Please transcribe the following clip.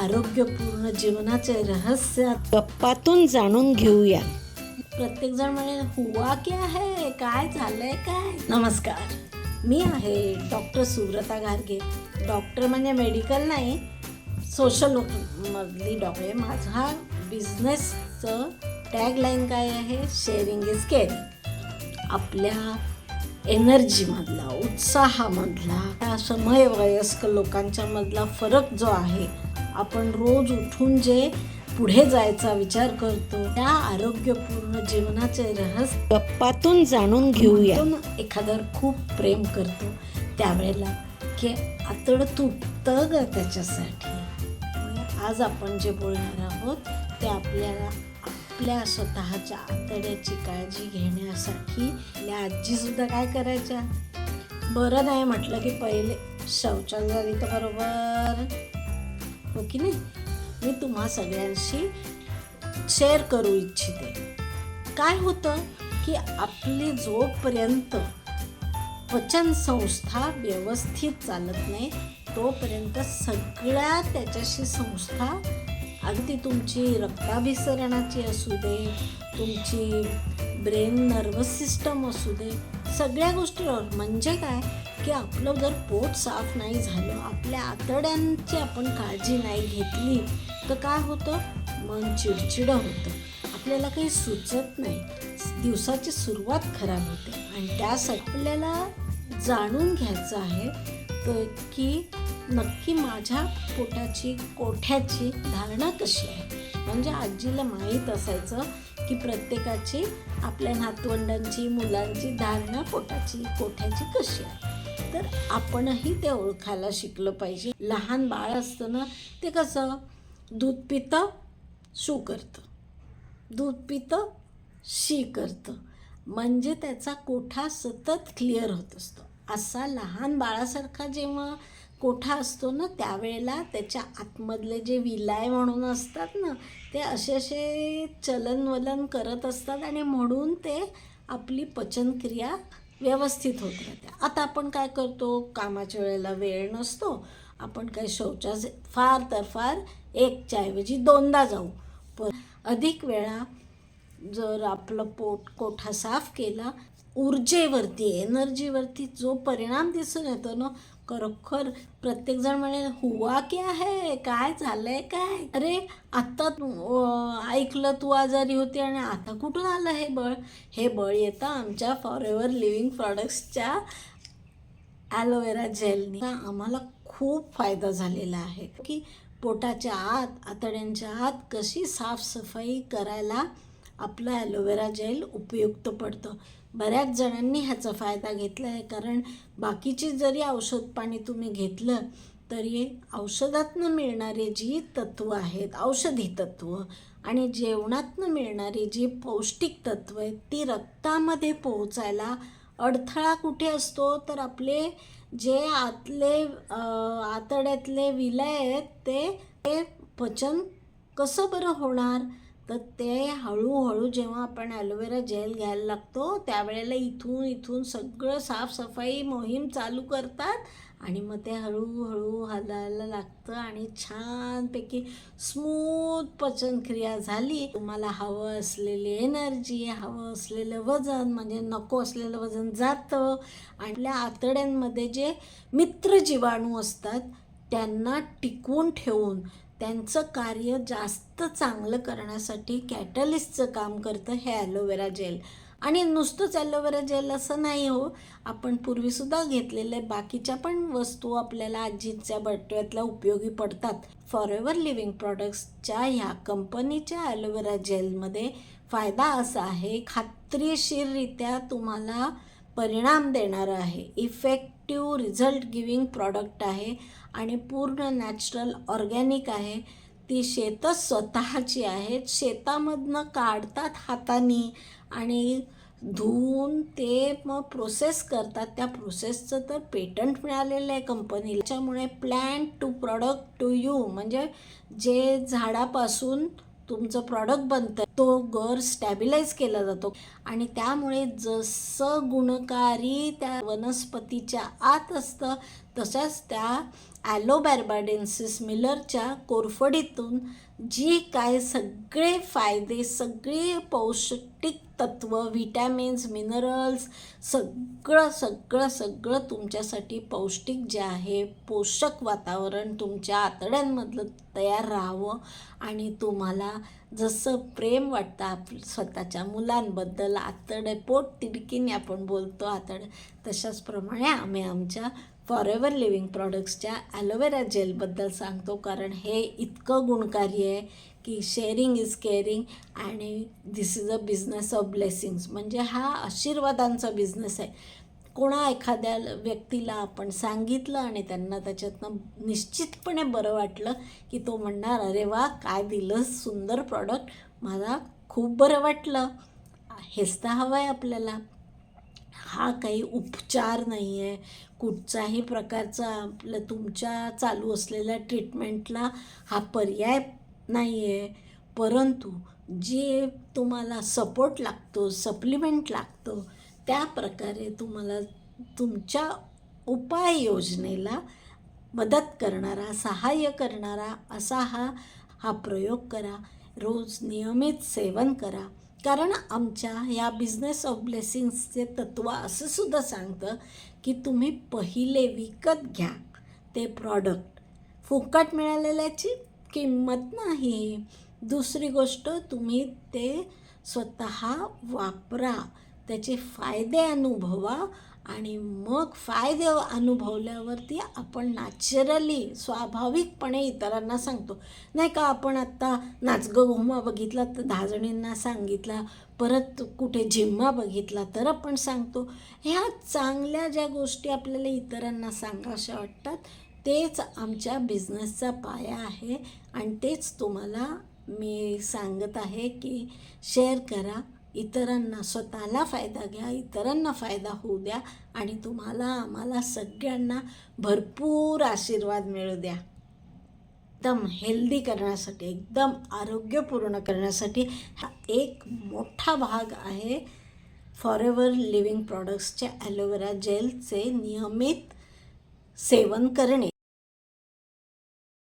आरोग्यपूर्ण जीवनाचे रहस्य गप्पातून जाणून घेऊया. प्रत्येक जण म्हणेल हुआ क्या है? काय झालंय काय? नमस्कार. मी आहे डॉक्टर सुव्रता गार्गे. डॉक्टर म्हणजे मेडिकल नाही सोशल मधली डॉक्टर आहे. माझा बिझनेसचं टॅगलाईन काय आहे? Sharing is caring. आपल्या एनर्जीमधला उत्साहामधला त्या समयवयस्क लोकांच्या मधला फरक जो आहे आपण रोज उठून जे पुढे जायचा विचार करतो त्या आरोग्यपूर्ण जीवनाचे रहस्य गप्पातून जाणून घेऊया. एखाद्यावर खूप प्रेम करतो त्यावेळेला की आतड तुटतं ग त्याच्यासाठी. आज आपण जे बोलणार आहोत ते आपल्याला आपल्या स्वतःच्या आतड्याची काळजी घेण्यासाठी आपल्या आजीसुद्धा काय करायच्या? बरं नाही म्हटलं की पहिले शौचालय तर बरोबर. हो की नाही मी तुम्हा सगळ्यांशी शेअर करू इच्छिते. काय होतं की आपली जोपर्यंत पचन संस्था व्यवस्थित चालत नाही तोपर्यंत सगळ्या त्याच्याशी संस्था अगदी तुमची रक्ताभिसरणाची असू दे तुमची ब्रेन नर्वस सिस्टम असू दे सगळ्या गोष्टीवर म्हणजे काय? की आपलं जर पोट साफ नाही झालं आपल्या आतड्यांची आपण काळजी नाही घेतली तर काय होतं? मन चिडचिडं होतं. आपल्याला काही सुचत नाही. दिवसाची सुरुवात खराब होते. आणि त्यासाठी आपल्याला जाणून घ्यायचं आहे तर की नक्की माझ्या पोटाची कोठ्याची धारणा कशी आहे? म्हणजे आजीला माहीत असायचं की प्रत्येकाची आपल्या नातवंडांची मुलांची धारणा पोटाची कोठ्याची कशी आहे? तर आपणही ते ओळखायला शिकलं पाहिजे. लहान बाळ असतं ना ते कसं? दूध पितं शू करतं. दूध पितं शी करतं. म्हणजे त्याचा कोठा सतत क्लिअर होत असतो. असा लहान बाळासारखा जेव्हा कोठा असतो ना त्यावेळेला त्याच्या आतमधले जे विलाय म्हणून असतात ना ते असे असे चलनवलन करत असतात आणि म्हणून ते आपली पचनक्रिया व्यवस्थित होत राहते. आता आपण काय करतो? कामाच्या वेळेला वेळ नसतो. आपण काय शौचा फार तर फार एकच्या ऐवजी दोनदा जाऊ. पण अधिक वेळा जर आपलं पोट कोठा साफ केला ऊर्जेवरती एनर्जीवरती जो परिणाम दिसून येतो ना खरोखर प्रत्येकजण म्हणेल हुआ क्या है? काय झालंय काय? अरे आत्ता तू ऐकलं तू आजारी होती आणि आता कुठून आलं हे बळ? हे बळ येतं आमच्या फॉर एव्हर लिव्हिंग प्रॉडक्ट्सच्या ॲलोवेरा जेलनी आम्हाला खूप फायदा झालेला आहे की पोटाच्या आत आतड्यांच्या आत कशी साफसफाई करायला आपलं ॲलोवेरा जेल उपयुक्त पडतं. बऱ्याच जणांनी ह्याचा फायदा घेतला आहे कारण बाकीची जरी औषध पाणी तुम्ही घेतलं तरी औषधातनं मिळणारी जी तत्त्व आहेत औषधी तत्त्व आणि जेवणातनं मिळणारी जी पौष्टिक तत्त्व आहेत ती रक्तामध्ये पोहोचायला अडथळा कुठे असतो? तर आपले जे आतले आतड्यातले विलय आहेत ते ते पचन कसं बरं होणार? तर ते हळूहळू जेव्हा आपण ॲलोवेरा जेल घ्यायला लागतो त्यावेळेला इथून इथून सगळं साफसफाई मोहीम चालू करतात आणि मग ते हळूहळू हलायला लागतं आणि छानपैकी स्मूथ पचनक्रिया झाली. तुम्हाला हवं असलेली एनर्जी हवं असलेलं वजन म्हणजे नको असलेलं वजन जातं. आणि आपल्या आतड्यांमध्ये जे मित्र जीवाणू असतात त्यांना टिकवून ठेवून त्यांचं कार्य जास्त चांगलं करण्यासाठी कॅटलिस्टचं काम करतं हे ॲलोवेरा जेल. आणि नुसतंच ॲलोवेरा जेल असं नाही हो आपण पूर्वीसुद्धा घेतलेले बाकीच्या पण वस्तू आपल्याला आजीच्या बटव्यातल्या उपयोगी पडतात. फॉर एव्हर लिव्हिंग प्रॉडक्ट्सच्या ह्या कंपनीच्या ॲलोवेरा जेलमध्ये फायदा असा आहे खात्रीशीररित्या तुम्हाला परिणाम देणारं आहे. Effect effective result giving product आहे आणि पूर्ण नॅचरल ऑर्गॅनिक आहे. ती शेतं स्वतःची आहेत शेतामधनं काढतात हाताने आणि धुवून ते मग प्रोसेस करतात. त्या प्रोसेसचं तर पेटंट मिळालेलं आहे कंपनीला त्याच्यामुळे plan to product to you म्हणजे जे झाडापासून तुमचं प्रॉडक्ट बनतं तो गर स्टॅबिलाईज केला जातो. आणि त्यामुळे जसं गुणकारी त्या वनस्पतीच्या आत असतं तशाच त्या ॲलोबॅर्बाडेन्सिस मिलरच्या कोरफडीतून जी काय सगळे फायदे सगळे पौष्टिक तत्व विटॅमिन्स मिनरल्स सगळं सगळं सगळं तुमच्यासाठी पौष्टिक जे आहे पोषक वातावरण तुमच्या आतड्यांमधलं तयार राहावं आणि तुम्हाला जसं प्रेम वाटतं आप स्वतःच्या मुलांबद्दल आतडे पोट तिडकीने आपण बोलतो आतड तशाच प्रमाणे आम्ही आमच्या फॉर एव्हर लिव्हिंग प्रॉडक्ट्सच्या ॲलोवेरा जेलबद्दल सांगतो कारण हे इतकं गुणकारी आहे की शेअरिंग इज केअरिंग आणि this is a business of blessings म्हणजे हा आशीर्वादांचा बिझनेस आहे. कोणा एखाद्या व्यक्तीला आपण सांगितलं आणि त्यांना त्याच्यातनं निश्चितपणे बरं वाटलं की तो म्हणणार अरे वा काय दिलं सुंदर प्रॉडक्ट मला खूप बरं वाटलं. हेच तर हवं आहे आपल्याला. हा काही उपचार नाही आहे कुठचाही प्रकारचा आपलं तुमच्या चालू असलेल्या ट्रीटमेंटला हा पर्याय नाही आहे परंतु जे तुम्हाला सपोर्ट लागतो सप्लिमेंट लागतो त्या प्रकारे तुम्हाला तुमच्या उपाययोजनेला मदत करणारा सहाय्य करणारा असा हा हा प्रयोग करा. रोज नियमित सेवन करा. कारण आमच्या या बिझनेस ऑफ ब्लेसिंग्सचे तत्त्व असं सुद्धा सांगतं की तुम्ही पहिले विकत घ्या ते प्रॉडक्ट फुकट मिळालेल्याची किंमत नाही. दुसरी गोष्ट तुम्ही ते स्वतः वापरा. त्याचे फायदे अनुभवा आणि मग फायदे अनुभवल्यावरती आपण नॅचरली स्वाभाविकपणे इतरांना सांगतो. नाही का आपण आत्ता नाचगं घुमा बघितला तर दहा जणींना सांगितला परत कुठे झिम्मा बघितला तर आपण सांगतो. ह्या चांगल्या ज्या गोष्टी आपल्याला इतरांना सांगाव्याशा वाटतात तेच आमच्या बिझनेसचा पाया आहे आणि तेच तुम्हाला मी सांगत आहे की शेअर करा. इतरांना स्वतःला फायदा घ्या इतरांना फायदा होऊ द्या आणि तुम्हाला आम्हाला सगळ्यांना भरपूर आशीर्वाद मिळू द्या. एकदम हेल्दी करण्यासाठी एकदम आरोग्यपूर्ण करण्यासाठी हा एक मोठा भाग आहे फॉरेवर लिव्हिंग प्रॉडक्ट्सच्या ॲलोवेरा जेलचे नियमित सेवन करणे.